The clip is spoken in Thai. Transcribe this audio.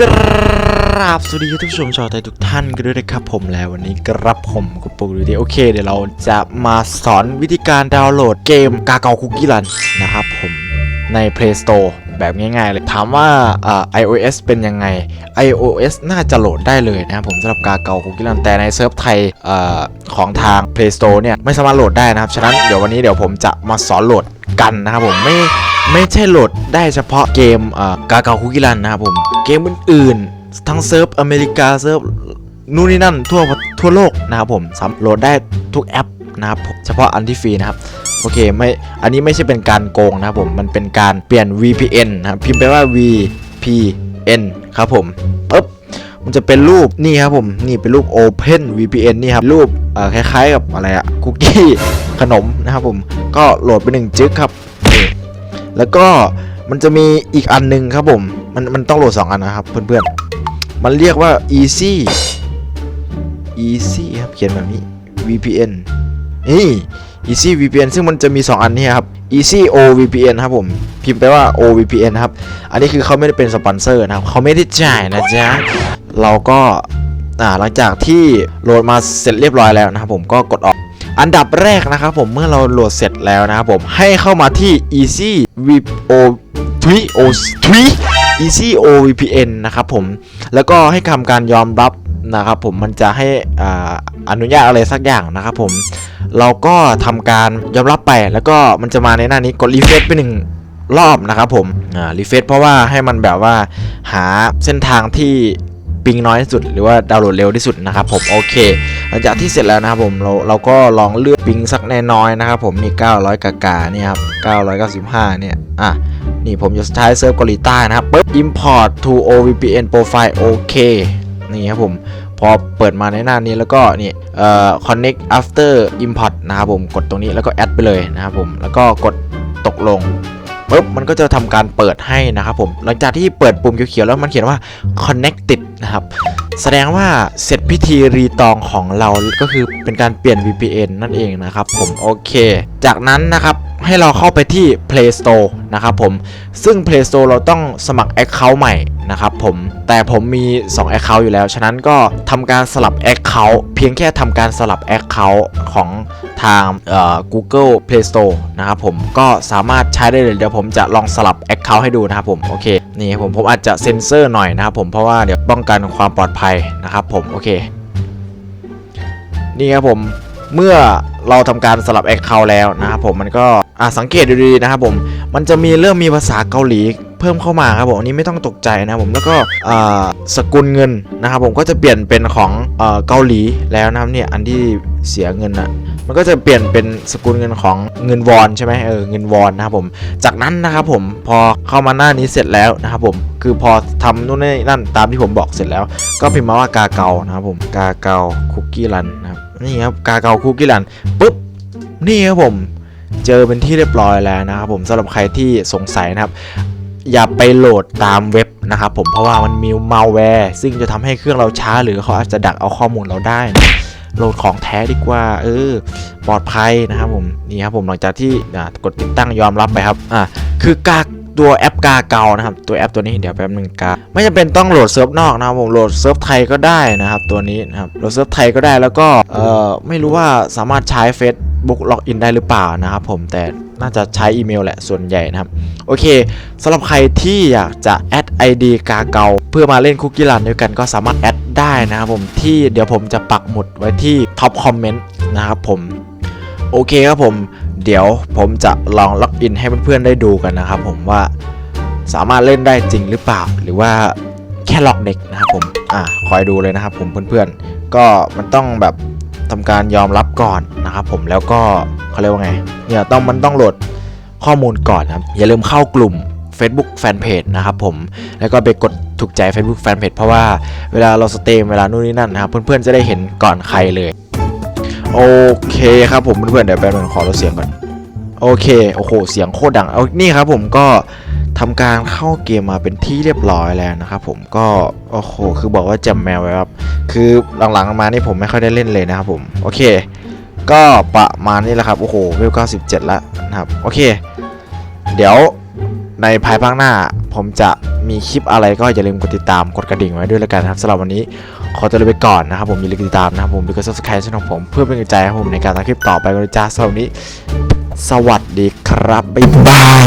กราบสวัสดีท่านผู้ชมชาวไทยทุกท่านกันด้วยนะครับผมแล้ววันนี้กรับผมกุปูดูดีโอเคเดี๋ยวเราจะมาสอนวิธีการดาวน์โหลดเกมกาเกาคุกกี้รันนะครับผมใน Play Store แบบง่ายๆเลย ถามว่าอ่า iOS เป็นยังไง iOS น่าจะโหลดได้เลยนะครับผมสำหรับกาเกาคุกกี้รันแต่ในเซิร์ฟไทยอของทาง Play Store เนี่ยไม่สามารถโหลดได้นะครับ ฉะนั้นเดี๋ยววันนี้เดี๋ยวผมจะมาสอนโหลด กันนะครับผมไม่ไม่ใช่โหลดได้เฉพาะเกมกาเกาคุกิรันนะครับผมเกมอื่นๆ ทั้งเซิร์ฟอเมริกาเซิร์ฟนู่นนี่นั่นทั่วทั่วโลกนะครับผมสามโหลดได้ทุกแอปนะครับเฉพาะอันที่ฟรีนะครับโอเคไม่อันนี้ไม่ใช่เป็นการโกงนะครับผมมันเป็นการเปลี่ยน VPN นะครับพิมพ์ไปว่า VPN ครับผมปึ๊บ มันจะเป็นรูปนี่ครับผมนี่เป็นรูป Open VPN นี่ครับรูปคล้ายๆกับอะไรอะคุกกี้ขนมนะครับผมก็โหลดไปหนึ่งจึ๊กครับ แล้วก็มันจะมีอีกอันหนึงครับผมมันมันต้องโหลด 2 อันนะครับเพื่อนๆ มันเรียกว่า easy easy ครับเขียนแบบนี้ VPN นี่ easy VPN ซึ่งมันจะมี 2 อันนี้ครับ easy o VPN ครับผมพิมพ์ไปว่า o VPN นครับ อันนี้คือเขาไม่ได้เป็นสปอนเซอร์นะครับเขาไม่ได้จ่ายนะจ๊ะ เราก็หลังจากที่โหลดมาเสร็จเรียบร้อยแล้วนะครับผมก็กดออกอันดับแรกนะครับผมเมื่อเราโหลดเสร็จแล้วนะครับผมให้เข้ามาที่ easy VO ทวีโอทวี easy o VPN นะครับผมแล้วก็ให้ทำการยอมรับนะครับผมมันจะให้ออนุญาตอะไรสักอย่างนะครับผมเราก็ทำการยอมรับไปแล้วก็มันจะมาในหน้านี้กดรีเฟรชไปหนึ่งรอบนะครับผมอ่ารีเฟรชเพราะว่าให้มันแบบว่าหาเส้นทางที่ ปิงน้อยที่สุด หรือว่าดาวน์โหลดเร็วที่สุดนะครับผมโอเค หลังจากที่เสร็จแล้วนะครับผมเราเราก็ลองเลือกปิงสักแน่น้อยนะครับผมนี่ 900 กากาเนี่ยครับ995 เนี่ยอะนี่ผมจะใช้เซิร์ฟเกาหลีใต้นะครับปึ๊บ import to OVPN profile โอเคนี่ครับผมพอเปิดมาในหน้านี้แล้วก็นี่เอ่อ connect after import นะครับผมกดตรงนี้แล้วก็ add ไปเลยนะครับผมแล้วก็กดตกลง ปุ๊บมันก็จะทำการเปิดให้นะครับผมหลังจากที่เปิดปุ่มเขียวๆแล้วมันเขียนว่า connected นะครับแสดงว่าเสร็จพิธีรีตองของเราก็คือเป็นการเปลี่ยน VPN นั่นเองนะครับผมโอเค จากนั้นนะครับ ให้เราเข้าไปที่ Play Store นะครับผม ซึ่ง Play Store เราต้องสมัคร Account ใหม่นะครับผม แต่ผมมี 2 Account อยู่แล้ว ฉะนั้นก็ทำการสลับ Account เพียงแค่ทำการสลับ Account ของทางเอ่อ Google Play Store นะครับผม ก็สามารถใช้ได้เลย เดี๋ยวผมจะลองสลับ Account ให้ดูนะครับผม โอเค นี่ครับผมผมอาจจะเซ็นเซอร์หน่อยนะครับผม เพราะว่าเดี๋ยวป้องกันความปลอดภัยนะครับผม โอเค นี่ครับผม เมื่อ เราทำการสลับแอคเคาท์แล้วนะครับผมมันก็อะสังเกตดูดีๆนะครับผมมันจะมีเริ่มมีภาษาเกาหลีเพิ่มเข้ามาครับผมอันนี้ไม่ต้องตกใจนะครับผมแล้วก็อ่าสกุลเงินนะครับผมก็จะเปลี่ยนเป็นของเอ่อเกาหลีแล้วนะครับเนี่ยอันที่เสียเงินอะมันก็จะเปลี่ยนเป็นสกุลเงินของเงินวอนใช่ไหมเออเงินวอนนะครับผม จากนั้นนะครับผมพอเข้ามาหน้านี้เสร็จแล้วนะครับผมคือพอทำนู่นนี่นั่นตามที่ผมบอกเสร็จแล้ว ก็พิมพ์มาว่ากาเกานะครับผมกาเกาคุกกี้รันนะครับ นี่ครับกาเกาคุกกี้รันปุ๊บนี่ครับผมเจอเป็นที่เรียบร้อยแล้วนะครับผมสำหรับใครที่สงสัยนะครับ อย่าไปโหลดตามเว็บนะครับผมเพราะว่ามันมีมัลแวร์ซึ่งจะทำให้เครื่องเราช้าหรือเขาอาจจะดักเอาข้อมูลเราได้นะโหลดของแท้ดีกว่า เออ ปลอดภัยนะครับผม นี่ครับผมหลังจากที่กดติดตั้งยอมรับไปครับ อ่าคือกา ตัวแอปกาเกานะครับ ตัวแอปตัวนี้เดี๋ยวแป๊บนึงกา ไม่จำเป็นต้องโหลดเซิร์ฟนอกนะครับผมโหลดเซิร์ฟไทยก็ได้นะครับ ตัวนี้นะครับโหลดเซิร์ฟไทยก็ได้แล้วก็เอ่อไม่รู้ว่าสามารถใช้ Facebook ล็อกอินได้หรือเปล่านะครับผมแต่น่าจะใช้อีเมลแหละส่วนใหญ่นะครับ โอเคสำหรับใครที่อยากจะแอด ID กาเกาเพื่อมาเล่นคุกกี้รันด้วยกันก็สามารถแอดได้นะครับผมที่เดี๋ยวผมจะปักหมุดไว้ที่ท็อปคอมเมนต์นะครับผมโอเคครับผม เดี๋ยวผมจะลองล็อกอินให้เพื่อนๆได้ดูกันนะครับผมว่าสามารถเล่นได้จริงหรือเปล่า หรือว่าแค่ล็อกเด็กนะครับผมอ่าคอยดูเลยนะครับผมเพื่อนๆ ก็มันต้องแบบทำการยอมรับก่อนนะครับผมแล้วก็เขาเรียกว่าไงเนี่ยต้องมันต้องโหลดข้อมูลก่อนนะครับอย่าลืมเข้ากลุ่ม Facebook Fanpage นะครับผม แล้วก็ไปกดถูกใจ Facebook Fanpage เพราะว่าเวลาเราสเตมเวลานู่นนี่นั่นนะครับเพื่อนๆจะได้เห็นก่อนใครเลย โอเคครับผมเพื่อนๆเดี๋ยวแป๊บนึงขอลดเสียงก่อนโอเคโอ้โหเสียงโคตรดังเอานี่ครับผมก็ทำการเข้าเกมมาเป็นที่เรียบร้อยแล้วนะครับผมก็โอ้โหคือบอกว่าจมแมวไว้ครับคือหลังๆมานี่ผมไม่ค่อยได้เล่นเลยนะครับผมโอเค ก็ประมาณนี้แหละครับโอ้โหเวล97แล้วนะครับโอเค เดี๋ยว ในภายภาคหน้าผมจะมีคลิปอะไรก็อย่าลืมกดติดตามกดกระดิ่งไว้ด้วยแล้วกันนะครับสำหรับวันนี้ขอตัวลาไปก่อนนะครับผมอย่าลืมติดตามนะครับผมแล้วก็ subscribe ช่องของผมเพื่อเป็นกำลังใจให้ผมในการทำคลิปต่อไปกันจ้าสำหรับวันนี้ สวัสดีครับบ๊ายบาย